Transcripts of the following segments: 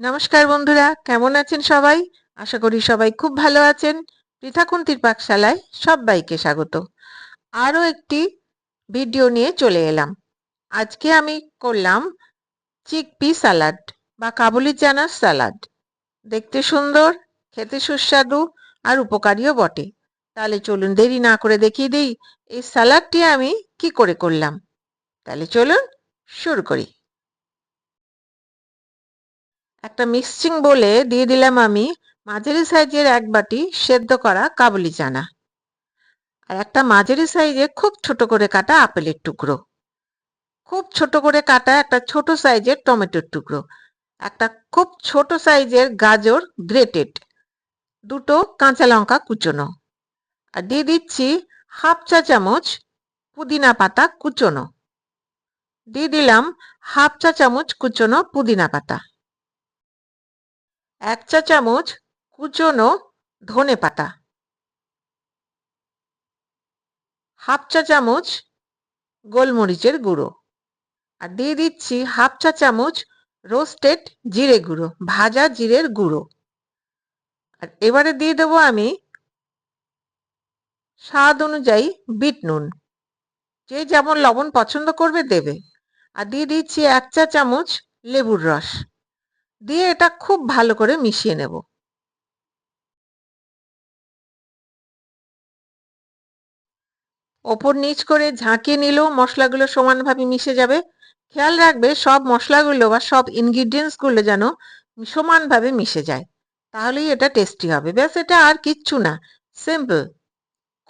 নমস্কার বন্ধুরা, কেমন আছেন সবাই? আশা করি সবাই খুব ভালো আছেন। পৃথাকুন্তির পাকশালায় সবাইকে স্বাগত। আরও একটি ভিডিও নিয়ে চলে এলাম। আজকে আমি করলাম চিকপি সালাড বা কাবুলি চানার সালাড। দেখতে সুন্দর, খেতে সুস্বাদু আর উপকারীও বটে। তাহলে চলুন দেরি না করে দেখিয়ে দিই এই সালাডটি আমি কি করে করলাম। তাহলে চলুন শুরু করি। একটা মিক্সিং বলে দিয়ে দিলাম আমি মাঝারি সাইজের এক বাটি সেদ্ধ করা কাবুলি চানা। আর একটা মাঝারি সাইজে খুব ছোট করে কাটা আপেলের টুকরো। খুব ছোট করে কাটা একটা ছোট সাইজের টমেটোর টুকরো। একটা খুব ছোট সাইজের গাজর গ্রেটেড। দুটো কাঁচা লঙ্কা কুচোনো। আর দিয়ে দিচ্ছি হাফ চা চামচ পুদিনা পাতা কুচোনো। দিয়ে দিলাম হাফ চা চামচ কুচোনো পুদিনা পাতা। এক চা চামচ কুচনো ধনে পাতা। হাফ চা চামচ গোলমরিচের গুঁড়ো। আর দিয়ে দিচ্ছি হাফ চা চামচ রোস্টেড জিরে গুঁড়ো, ভাজা জিরের গুঁড়ো। আর এবারে দিয়ে দেবো আমি স্বাদ অনুযায়ী বিট নুন। যে যেমন লবণ পছন্দ করবে দেবে। আর দিয়ে দিচ্ছি এক চা চামচ লেবুর রস। দিয়ে এটা খুব ভালো করে মিশিয়ে নেব। ওপর নিচ করে ঝাঁকিয়ে নিলেও মশলাগুলো সমানভাবে মিশে যাবে। খেয়াল রাখবে সব মশলাগুলো বা সব ইনগ্রিডিয়েন্টসগুলো যেন সমানভাবে মিশে যায়। তাহলেই এটা টেস্টি হবে। ব্যাস, এটা আর কিচ্ছু না। সিম্পল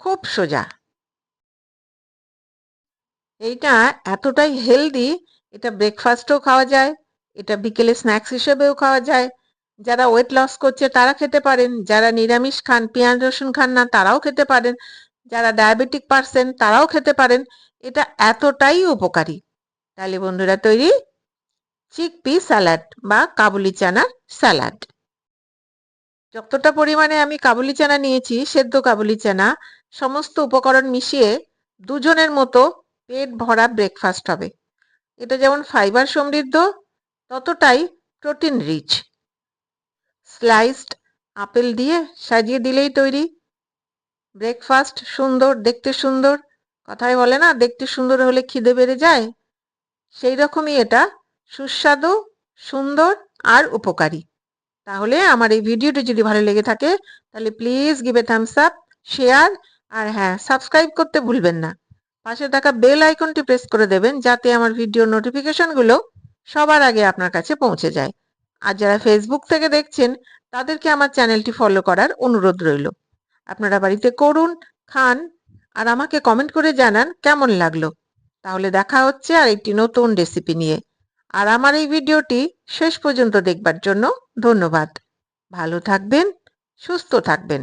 খুব সোজা। এইটা এতটাই হেলদি এটা ব্রেকফাস্টও খাওয়া যায়। এটা বিকেলে স্ন্যাক্স হিসেবেও খাওয়া যায়। যারা ওয়েট লস করছে, তারা খেতে পারেন। যারা নিরামিষ খান, পেঁয়াজ, রসুন খান না, তারাও খেতে পারেন। যারা ডায়াবেটিক পারসেন তারাও খেতে পারেন। এটা এতটাই উপকারী। তাহলে বন্ধুরা, তৈরি চিকপি স্যালাড বা কাবুলি চানার স্যালাড যতটা পরিমাণে আমি কাবুলি চানা নিয়েছি, সেদ্ধ কাবুলি চানা, সমস্ত উপকরণ মিশিয়ে দুজনের মতো পেট ভরা ব্রেকফাস্ট হবে। এটা যেমন ফাইবার সমৃদ্ধ ততটাই প্রোটিন রিচ স্লাইসড আপেল দিয়ে সাজিয়ে দিলেই তৈরি। ব্রেকফাস্ট সুন্দর, দেখতে সুন্দর। কথায় বলে না, দেখতে সুন্দর হলে খিদে বেড়ে যায়। সেই রকমই এটা। সুস্বাদু, সুন্দর আর উপকারী। তাহলে আমার এই ভিডিওটি যদি ভালো লেগে থাকে, তাহলে please give a thumbs up share আর হ্যাঁ সাবস্ক্রাইব করতে ভুলবেন না। পাশে থাকা বেল আইকনটি প্রেস করে দেবেন, যাতে আমার ভিডিও নোটিফিকেশনগুলো সবার আগে আপনার কাছে পৌঁছে যায়। আর যারা ফেসবুক থেকে দেখছেন, তাদেরকে আমার চ্যানেলটি ফলো করার অনুরোধ রইল। আপনারা বাড়িতে করুন, খান, আর আমাকে কমেন্ট করে জানান কেমন লাগল। তাহলে দেখা হচ্ছে আর একটি নতুন রেসিপি নিয়ে। আর আমার এই ভিডিওটি শেষ পর্যন্ত দেখবার জন্য ধন্যবাদ। ভালো থাকবেন, সুস্থ থাকবেন।